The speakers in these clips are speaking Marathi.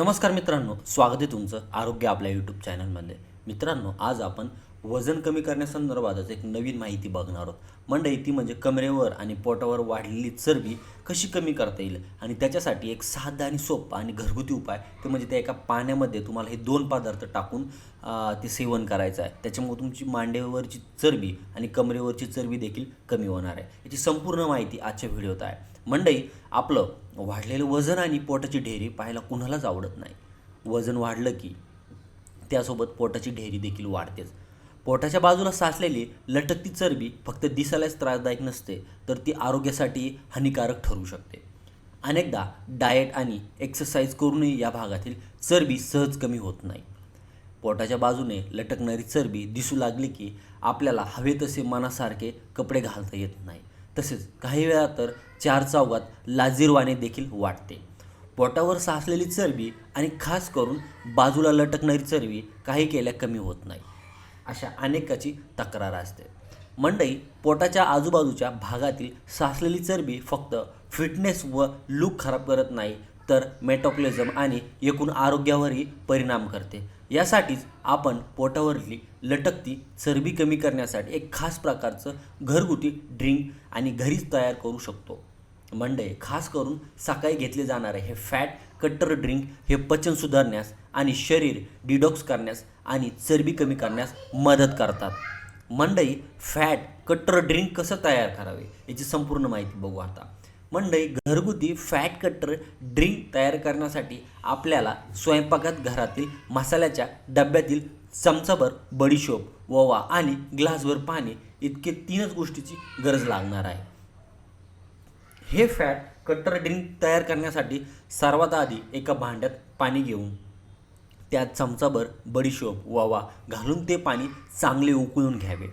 नमस्कार मित्रांनो स्वागत आहे तुमचं आरोग्य आपल्या यूट्यूब चॅनलमध्ये मित्रांनो आज आपण वजन कमी करण्यासंदर्भातच एक नवीन माहिती बघणार आहोत. मंडई ती म्हणजे कमरेवर आणि पोटावर वाढलेली चरबी कशी कमी करता येईल? आणि त्याच्यासाठी एक साधा आणि सोपा आणि घरगुती उपाय ते म्हणजे त्या एका पाण्यामध्ये तुम्हाला हे दोन पदार्थ टाकून ते सेवन करायचं आहे. त्याच्यामुळे तुमची मांडेवरची चरबी आणि कमरेवरची चरबी देखील कमी होणार आहे. याची संपूर्ण माहिती आजच्या व्हिडिओत आहे. मंडई आपलं वाढलेलं वजन आणि पोटाची ढेरी पाहायला कुणालाच आवडत नाही. वजन वाढलं की त्यासोबत पोटाची ढेरी देखील वाढतेच. पोटाच्या बाजूला साचलेली लटकती चरबी फक्त दिसायलाच त्रासदायक नसते तर ती आरोग्यासाठी हानिकारक ठरू शकते. अनेकदा डाएट आणि एक्सरसाइज करूनही या भागातील चरबी सहज कमी होत नाही. पोटाच्या बाजूने लटकणारी चरबी दिसू लागली की आपल्याला हवे तसे मनासारखे कपडे घालता येत नाही. तसेच काही वेळा तर चार चौघात लाजीरवाने देखील वाटते. पोटावर साचलेली चरबी आणि खास करून बाजूला लटकणारी चरबी काही केल्या कमी होत नाही. अशा अनेकाची तक्रार असते. मंडई पोटाच्या आजूबाजूच्या भागातील साचलेली चरबी फक्त फिटनेस व लूक खराब करत नाही तर मेटॉक्लिझम आणि एकूण आरोग्यावरही परिणाम करते. यासाठीच आपण पोटावरली लटकती चरबी कमी करण्यासाठी एक खास प्रकारचं घरगुती ड्रिंक आणि घरीच तयार करू शकतो. मंडई खास करून सकाळी घेतले जाणारे हे फॅट कट्टर ड्रिंक हे पचन सुधारण्यास आणि शरीर डिडॉक्स करण्यास आणि चरबी कमी करण्यास मदत करतात. मंडई फॅट कट्टर ड्रिंक कसं तयार करावे याची संपूर्ण माहिती बघू आता. मंडई घरगुती फॅट कट्टर ड्रिंक तयार करण्यासाठी आपल्याला स्वयंपाकात घरातील मसाल्याच्या डब्यातील चमचाभर बडीशोप ओवा आणि ग्लासभर पाणी इतके तीनच गोष्टीची गरज लागणार आहे. हे फॅट कट्टर ड्रिंक तयार करण्यासाठी सर्वात आधी एका भांड्यात पाणी घेऊन त्यात चमचाभर बडीशोप वावा घालून ते पाणी चांगले उकळून घ्यावे.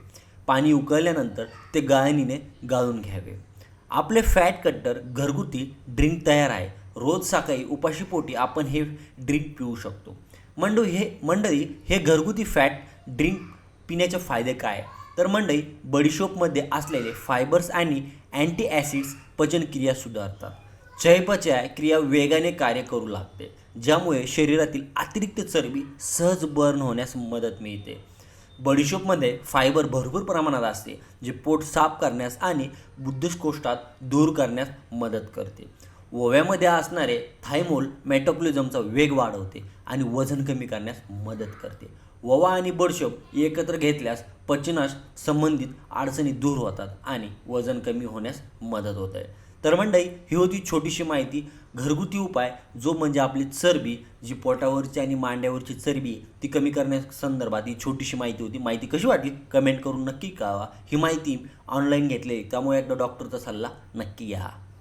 पाणी उकळल्यानंतर ते गाळणीने गाळून घ्यावे. आपले फॅट कट्टर घरगुती ड्रिंक तयार आहे. रोज सकाळी उपाशीपोटी आपण हे ड्रिंक पिऊ शकतो. मंडू हे मंडळी हे घरगुती फॅट ड्रिंक पिण्याचे फायदे काय? तर मंडई बडीशोपमध्ये असलेले फायबर्स आणि अँटी ॲसिड्स पचनक्रिया सुधारतात. चयापचय क्रिया वेगाने कार्य करू लागते ज्यामुळे शरीरातील अतिरिक्त चरबी सहज बर्न होण्यास मदत मिळते. बडीशोपमध्ये फायबर भरपूर प्रमाणात असते जे पोट साफ करण्यास आणि बुद्धकोष्ठात दूर करण्यास मदत करते. ओव्यामध्ये असणारे थायमोल मेटाबॉलिझमचा वेग वाढवते आणि वजन कमी करण्यास मदत करते. ओवा आणि बडशोप एकत्र घेतल्यास पचनास संबंधित अडचणी दूर होतात आणि वजन कमी होण्यास मदत होत. आहे तर मंडई ही होती छोटीशी माहिती घरगुती उपाय जो म्हणजे आपली चरबी जी पोटावरची आणि मांड्यावरची चरबी ती कमी करण्यासंदर्भात ही छोटीशी माहिती होती. माहिती कशी वाटली? कमेंट करून नक्की कळवा. ही माहिती ऑनलाईन घेतली त्यामुळे एकदा डॉक्टरचा सल्ला नक्की घ्या.